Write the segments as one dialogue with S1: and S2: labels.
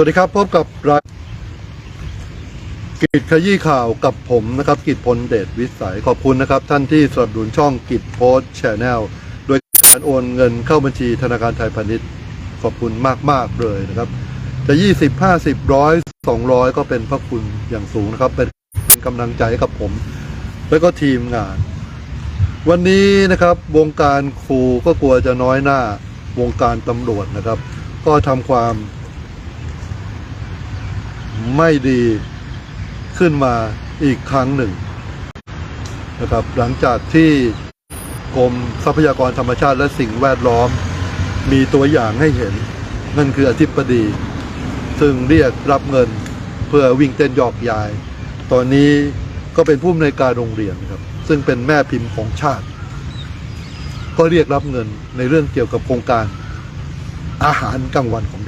S1: วัสดีครับพบกับรายกิจขยี้ข่าวกับผมนะครับ กิจพลเดชวิสัยขอบคุณนะครับ ท่านที่สนับสนุนช่องกิจโพสแชนแนลโดยการโอนเงินเข้าบัญชีธนาคารไทยพาณิชย์ขอบคุณมาก ๆ เลยนะครับ จะ 20 50ร้อย200 ก็เป็นพระคุณอย่างสูงนะครับ เป็นกำลังใจกับผม และก็ทีมงาน วันนี้นะครับ วงการครูก็กลัวจะน้อยหน้า วงการตำรวจนะครับ ก็ทำความ ไม่ดีขึ้นมาอีกครั้งหนึ่งนะครับหลังจากที่กรมทรัพยากรธรรมชาติและสิ่งแวดล้อม มีตัวอย่างให้เห็น นั่นคืออธิบดี ซึ่งเรียกรับเงินเพื่อวิ่งเต้นหยอกยาย ตอนนี้ก็เป็นผู้อำนวยการโรงเรียนครับ ซึ่งเป็นแม่พิมพ์ของชาติ ก็เรียกรับเงินในเรื่องเกี่ยวกับโครงการอาหารกลางวันของเด็ก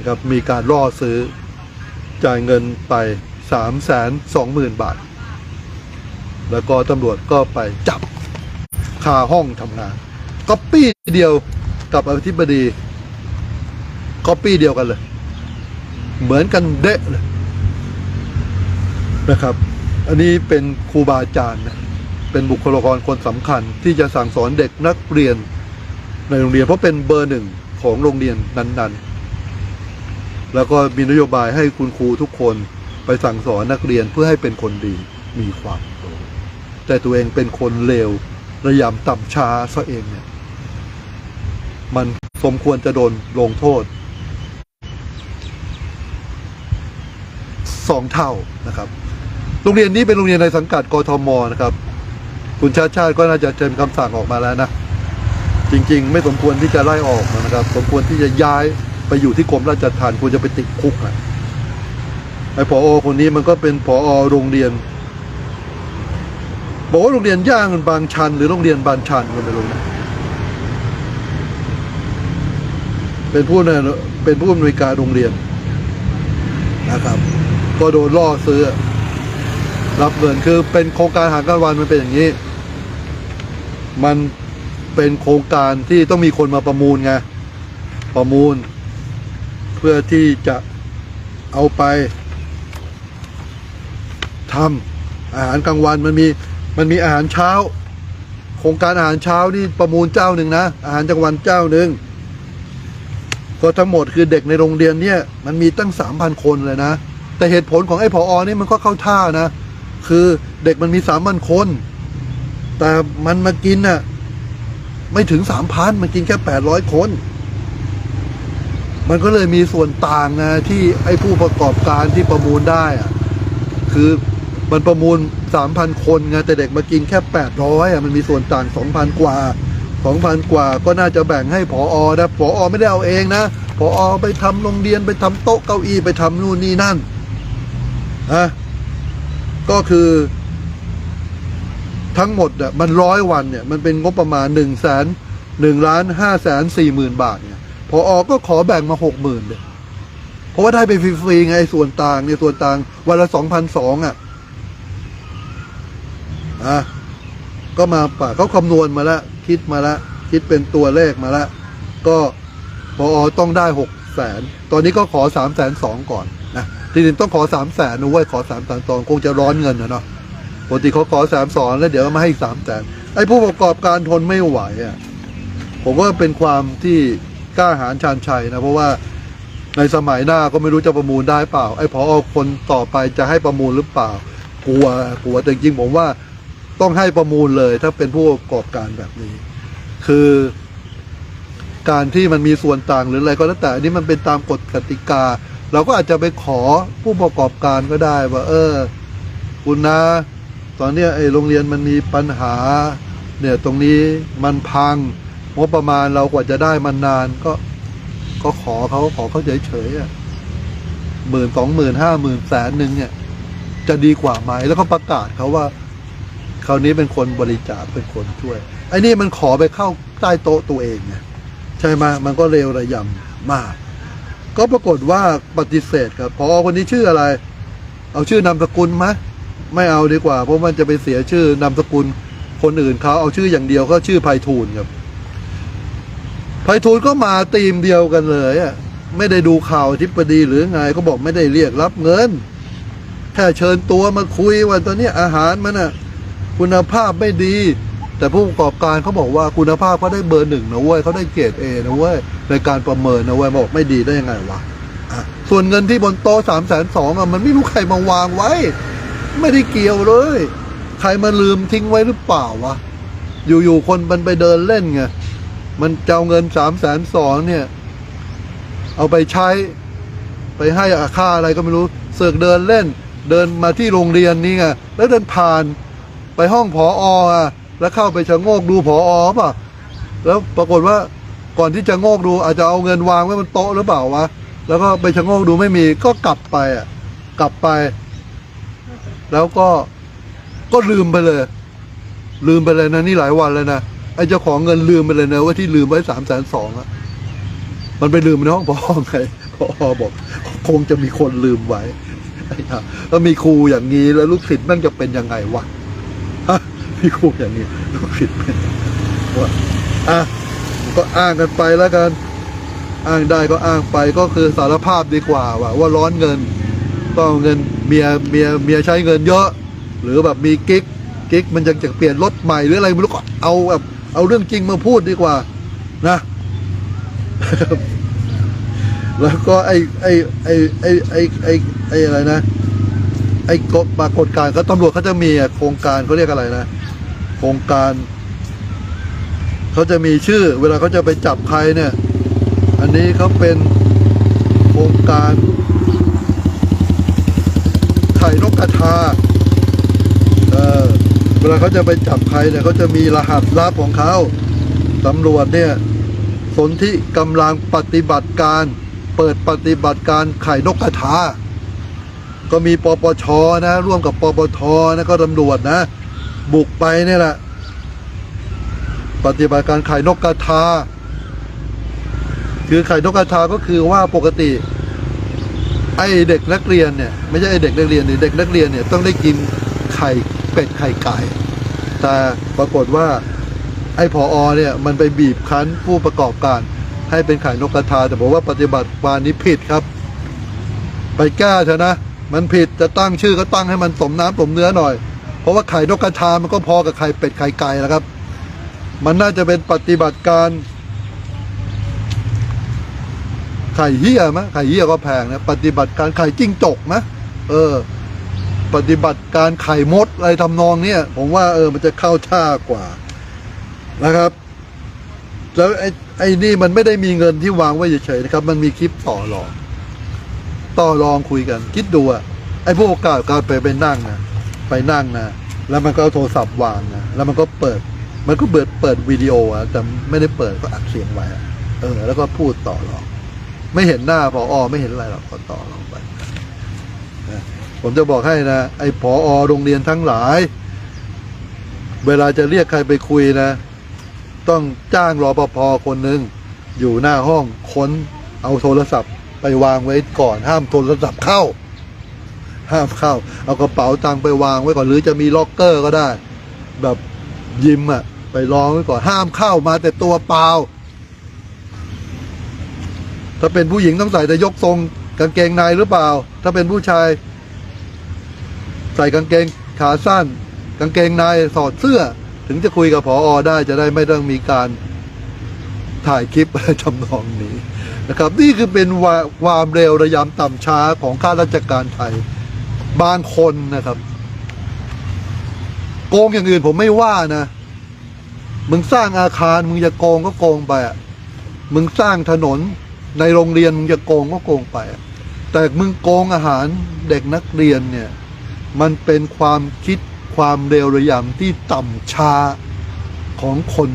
S1: นะครับมีการล่อซื้อจ่ายเงินไปสามแสนสองหมื่นบาท แล้วก็ตำรวจก็ไปจับคาห้องทำงานก๊อปปี้เดียวกับอธิบดีก๊อปปี้เดียวกันเลย เหมือนกันเดะเลยนะครับ อันนี้เป็นครูบาอาจารย์นะเป็นบุคลากรคนสำคัญที่จะสั่งสอนเด็กนักเรียนในโรงเรียนเพราะเป็นเบอร์หนึ่งของโรงเรียนนั้น ๆ แล้วก็มีนโยบายให้คุณครูทุกคนไปสั่งสอนนักเรียนเพื่อให้เป็นคนดีมีความรู้แต่ตัวเองเป็นคนเลวระยำต่ำช้าซะเองเนี่ย มันสมควรจะโดนลงโทษสองเท่านะครับ โรงเรียนนี้เป็นโรงเรียนในสังกัดกทมนะครับ คุณชาติชาติก็น่าจะเซ็นคำสั่งออกมาแล้วนะ จริง ๆ ไม่สมควรที่จะไล่ออกนะครับ สมควรที่จะย้าย ไปอยู่ที่กรมราชทัณฑ์ควรจะไปติดคุกนะไอ้ผอคนนี้มันก็เป็นผอโรงเรียน บอกว่าโรงเรียนย่างบางชัน หรือโรงเรียนบานชันก็ไม่รู้นะเป็นผู้เนี่เป็นผู้อำนวยการโรงเรียนนะครับ ก็โดนล่อซื้อ รับเงินคือเป็นโครงการหารกลางวันมันเป็นอย่างนี้ มันเป็นโครงการที่ต้องมีคนมาประมูลไงประมูล เพื่อที่จะเอาไปทำอาหารกลางวันมันมีมันมีอาหารเช้า โครงการอาหารเช้านี่ประมูลเจ้าหนึ่งนะ อาหารกลางวันเจ้าหนึ่งก็ทั้งหมดคือเด็กในโรงเรียนเนี่ยมันมีตั้งสามพันคนเลยนะ แต่เหตุผลของไอ้ผออนี่มันก็เข้าท่านะ คือเด็กมันมีสามพันคน แต่มันมากินน่ะไม่ถึงสามพันมันกินแค่แปดร้อยคน มันก็เลยมีส่วนต่างนะที่ไอ้ผู้ประกอบการที่ประมูลได้อะคือมันประมูลสามพันคนไงแต่เด็กมากินแค่แปดร้อยอะมันมีส่วนต่างสองพันกว่าสองพันกว่าก็น่าจะแบ่งให้ผออนะผออไม่ได้เอาเองนะผออไปทำโรงเรียนไปทำโต๊ะเก้าอี้ไปทำนู่นนี่นั่นนะก็คือ ทั้งหมดอะมันร้อยวันเนี่ย มันเป็นงบประมาณหนึ่งแสนหนึ่งล้านห้าแสนสี่หมื่นบาท พออก็ขอแบ่งมาหกหมื่นเลยเพราะว่าได้ไปฟรีๆไงส่วนต่างเนี่ยส่วนต่าง วันละสองพันสองอะอะก็มาป่าเขาคำนวณมาแล้วคิดมาแล้วคิดเป็นตัวเลขมาแล้วก็พออต้องได้หกแสนตอนนี้ก็ขอสามแสนสองก่อนนะทีนี้ต้องขอสามแสนนะเว้ยขอสามแสนสองคงจะร้อนเงินนะเนาะปกติเขาขอสามสอนแล้วเดี๋ยวมาให้อีกสามแสนไอ้ผู้ประกอบการทนไม่ไหวอะผมว่าเป็นความที่ กล้าหาญชาญชัยนะเพราะว่าในสมัยหน้าก็ไม่รู้จะประมูลได้เปล่า ไอ้พอคนต่อไปจะให้ประมูลหรือเปล่า กลัวกลัวแต่จริงผมว่าต้องให้ประมูลเลยถ้าเป็นผู้ประกอบการแบบนี้ คือการที่มันมีส่วนต่างหรืออะไรก็แล้วแต่อันนี้มันเป็นตามกฎกติกา เราก็อาจจะไปขอผู้ประกอบการก็ได้ว่า เออ คุณนะ ตอนนี้ไอ้โรงเรียนมันมีปัญหา เนี่ยตรงนี้มันพัง งบประมาณเรากว่าจะได้มันนานก็ก็ขอเขาขอเขาเฉยๆอะหมื่นสองหมื่นห้าหมื่นแสนหนึ่งเนี่ย จะดีกว่าไหมแล้วก็ประกาศเขาว่าคราวนี้เป็นคนบริจาคเป็นคนช่วยไอ้นี่มันขอไปเข้าใต้โต๊ะตัวเองไงใช่ไหมมันก็เร็วระยำมาก ก็ปรากฏว่าปฏิเสธครับพอคนนี้ชื่ออะไร เอาชื่อนามสกุลไหมไม่เอาดีกว่า เพราะมันจะไปเสียชื่อนามสกุลคนอื่นเขาเอาชื่ออย่างเดียวก็ชื่อไพฑูรย์ครับ ไพฑูรย์ก็มาตีมเดียวกันเลยอะไม่ได้ดูข่าวอธิบดีหรือไงก็บอกไม่ได้เรียกรับเงิน แค่เชิญตัวมาคุยว่าตอนนี้อาหารมันอะ คุณภาพไม่ดี แต่ผู้ประกอบการเขาบอกว่าคุณภาพเขาได้เบอร์หนึ่งนะเว้ยเขาได้เกรดเอนะเว้ยในการประเมินนะเว้ยบอกไม่ดีได้ยังไงวะะส่วนเงินที่บนโต๊ะสามแสนสองอะมันไม่รู้ใครมาวางไว้ ไม่ได้เกี่ยวเลย ใครมาลืมทิ้งไว้หรือเปล่าวะอยู่ๆคนมันไปเดินเล่นไง มันจะเอาเงินสามแสนสองเนี่ย เอาไปใช้ ไปให้อาค่าอะไรก็ไม่รู้ เสือกเดินเล่น เดินมาที่โรงเรียนนี่ไงแล้วเดินผ่านไปห้องผออะแล้วเข้าไปชะโงกดูผอป่ะ แล้วปรากฏว่าก่อนที่จะโงกดูอาจจะเอาเงินวางไว้บนโต๊ะหรือเปล่าวะแล้วก็ไปชะโงกดูไม่มีก็กลับไปอะ กลับไป แล้วก็ก็ลืมไปเลย ลืมไปเลยนะนี่หลายวันเลยนะ อ้เจ้าของเงินลืมไปเลยนะว่าที่ลืมไว้สามแสนสองอะมันไปลืมในห้องพอไงพอบอกคงจะมีคนลืมไว้แล้วมีครูอย่างนี้แล้วลูกศิษย์แม่งจะเป็นยังไงวะฮะมีครูอย่างนี้ลูกศิษย์เป็นว่าอะก็อ้างกันไปแล้วกัน อ้างได้ก็อ้างไปก็คือสารภาพดีกว่าว่าว่าร้อนเงิน ต้องเอาเงินเมียเมียเมียใช้เงินเยอะ หรือแบบมีกิ๊กกิ๊กมันจะจะเปลี่ยนรถใหม่หรืออะไรไม่รู้ก็เอาแบบ เอาเรื่องจริงมาพูดดีกว่า นะ แล้วก็ไอ้ไอ้ไอ้ไอ้ไอ้ไอ้ไอ้อะไรนะ ไอ้กฎปรากฏการณ์เขาตำรวจเขาจะมีโครงการเขาเรียกอะไรนะ โครงการเขาจะมีชื่อ เวลาเขาจะไปจับใครเนี่ย อันนี้เขาเป็นโครงการไข่นกกระทา เวลาเขาจะไปจับใครเนี่ยเขาจะมีรหัสลับของเขาตำรวจเนี่ยสนที่กำลังปฏิบัติการ เปิดปฏิบัติการไข่นกกระทา ก็มีปปชนะ ร่วมกับปปทนะก็ตำรวจนะ บุกไปนี่แหละ ปฏิบัติการไข่นกกระทา คือไข่นกกระทาก็คือว่าปกติไอเด็กนักเรียนเนี่ยไม่ใช่ไอเด็กนักเรียนนี่เด็กนักเรียนเนี่ยต้องได้กินไข่ เป็ดไข่ไก่ แต่ปรากฏว่าไอ้พออเนี่ยมันไปบีบคั้นผู้ประกอบการให้เป็นไข่นกกระทาแต่บอกว่าปฏิบัติการนี้ผิดครับ ไปแก้เถอะนะ มันผิดจะตั้งชื่อก็ตั้งให้มันสมน้ำสมเนื้อหน่อย เพราะว่าไข่นกกระทามันก็พอกับไข่เป็ดไข่ไก่แล้วครับ มันน่าจะเป็นปฏิบัติการ ไข่เหี้ยมะไข่เหี้ยก็แพงนะ ปฏิบัติการไข่จิ้งจกมะเออ ปฏิบัติการไข่มดอะไรทำนองเนี้ยผมว่าเออมันจะเข้าท่ากว่านะครับแล้วไอ้ไอ้นี่มันไม่ได้มีเงินที่วางไว้เฉยๆนะครับ มันมีคลิปต่อรอง ต่อรองคุยกัน คิดดูอะไอ้พวกโอกาสการไปไปนั่งนะไปนั่งนะแล้วมันก็เอาโทรศัพท์วางนะแล้วมันก็เปิด มันก็เปิดเปิดวิดีโออะแต่ไม่ได้เปิดก็อัดเสียงไว้เออ แล้วก็พูดต่อรอง ไม่เห็นหน้าพออไม่เห็นอะไรหรอกก็ต่อรองไป ผมจะบอกให้นะ ไอ้พออโรงเรียนทั้งหลาย เวลาจะเรียกใครไปคุยนะ ต้องจ้างรอปภคนหนึ่งอยู่หน้าห้องค้นเอาโทรศัพท์ ไปวางไว้ก่อน ห้ามโทรศัพท์เข้า ห้ามเข้า เอากระเป๋าตังค์ไปวางไว้ก่อนหรือจะมีล็อกเกอร์ก็ได้ แบบยิมอะไปรองไว้ก่อนห้ามเข้ามาแต่ตัวเปล่า ถ้าเป็นผู้หญิงต้องใส่แต่ยกทรงกางเกงในหรือเปล่า ถ้าเป็นผู้ชาย ส่กางเกงขาสั้น กางเกงในสอดเสื้อ ถึงจะคุยกับผออได้จะได้ไม่ต้องมีการถ่ายคลิปอะไรทำนองนี้นะครับ นี่คือเป็นความเร็วระยำต่ำช้าของข้าราชการไทยบางคนนะครับ โกงอย่างอื่นผมไม่ว่านะมึงสร้างอาคารมึงจะโกงก็โกงไปอะมึงสร้างถนนในโรงเรียนมึงจะโกงก็โกงไป แต่มึงโกงอาหารเด็กนักเรียนเนี่ย มันเป็นความคิดความเร็วระยำที่ต่ำช้าของคน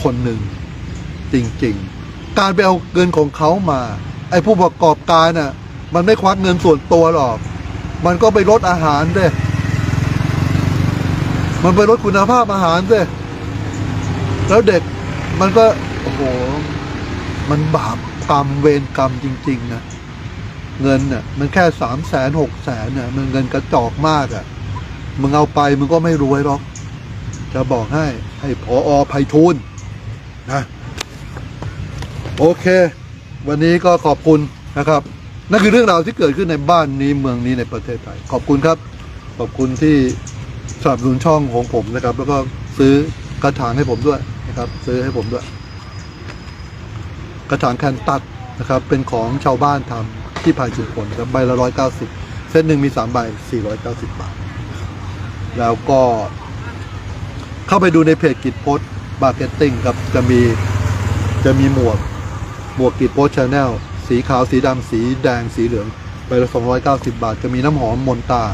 S1: คนหนึ่ง จริงๆ การไปเอาเงินของเขามา ไอ้ผู้ประกอบการน่ะ มันไม่ควักเงินส่วนตัวหรอก มันก็ไปลดอาหารด้วยมันไปลดคุณภาพอาหารด้วยแล้วเด็กมันก็ โอ้โห มันบาปกรรมเวรกรรมจริง ๆ นะ เงินน่ะมันแค่สามแสนหกแสนน่ะมันเงินกระจอกมากอะมึงเอาไปมึงก็ไม่รวยหรอก จะบอกให้ให้พออภัยทูลนะ โอเค วันนี้ก็ขอบคุณนะครับ นั่นคือเรื่องราวที่เกิดขึ้นในบ้านนี้เมืองนี้ในประเทศไทย ขอบคุณครับ ขอบคุณที่สนับสนุนช่องของผมนะครับ แล้วก็ซื้อกระถางให้ผมด้วยนะครับ ซื้อให้ผมด้วย กระถางแคนตัดนะครับ เป็นของชาวบ้านทำ ที่พายชุมพลครับใบละร้อยเก้าสิบเส้นหนึ่งมีสามใบสี่ร้อยเก้าสิบบาท แล้วก็เข้าไปดูในเพจกิจโพสบาร์เก็ตติ้งครับจะมีจะมีหมวกหมวกกิจโพสชาแนลสีขาวสีดำสีแดงสีเหลืองใบละสองร้อยเก้าสิบาท จะมีน้ำหอมมนตา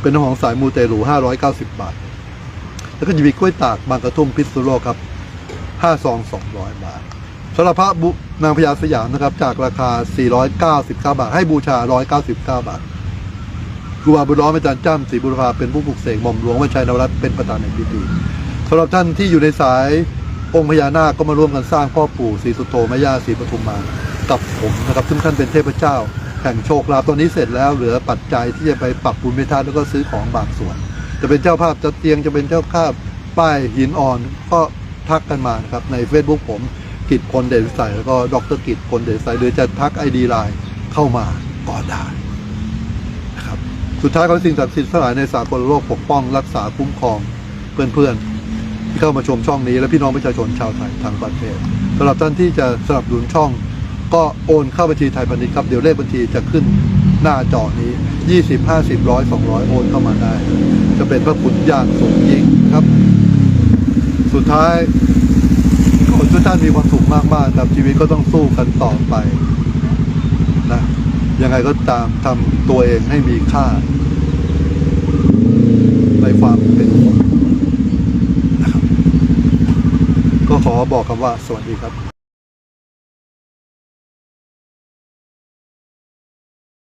S1: เป็นน้ำหอมสายมูเตลูห้าร้อยเก้าสิบาท แล้วก็จะมีกล้วยตากบางกระทุ่มพิษณุโลกครับห้าซองสองร้อยบาท สำหรับพระบุนางพญาสยามนะครับ จากราคา 499 บาท ให้บูชา 199 บาทครูบาบุญร้อมอาจารย์จ้ำศรีบุรพาเป็นผู้ปลุกเสกหม่อมหลวงวัชัยนวรัตน์เป็นประธานในพิธีสำหรับท่านที่อยู่ในสายองค์พญานาคก็มาร่วมกันสร้างพ่อปู่ศรีสุโธแม่ย่าศรีปทุมมากับผมนะครับซึ่งท่านเป็นเทพเจ้าแห่งโชคลาภตอนนี้เสร็จแล้วเหลือปัจจัยที่จะไปปรับปรุงเมธาแล้วก็ซื้อของบางส่วน จะเป็นเจ้าภาพจะเตียงจะเป็นเจ้าภาพป้ายหินอ่อนก็ทักกันมานะครับใน Facebook ผม กิจพลเดชวิสัยแล้วก็ดรกิจพลเดชวิสัยหรือจะทักไอดีไลน์เข้ามาก็ได้นะครับสุดท้ายขอสิ่งศักดิ์สิทธิ์ทั้งหลายในสากลโลกปกป้องรักษาคุ้มครองเพื่อนๆที่เข้ามาชมช่องนี้ และพี่น้องประชาชนชาวไทยทางประเทศสำหรับท่านที่จะสนับสนุนช่อง ก็โอนเข้าบัญชีไทยพาณิชย์ครับเดี๋ยวเลขบัญชีจะขึ้นหน้าจอนี้ 20 50 100 200 โอนเข้ามาได้ จะเป็นพระคุณอย่างสูงยิ่งครับ สุดท้าย ขอให้ทุกท่านมีความสุขมากๆครับชีวิตก็ต้องสู้กันต่อไปนะยังไงก็ตามทำตัวเองให้มีค่า ในความเป็นคนนะครับก็ขอบอกคำว่า สวัสดีครับ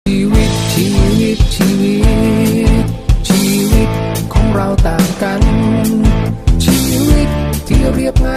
S2: ชีวิตชีวิตชีวิต ชีวิตของเราต่างกัน ชีวิตที่เรียบง่าย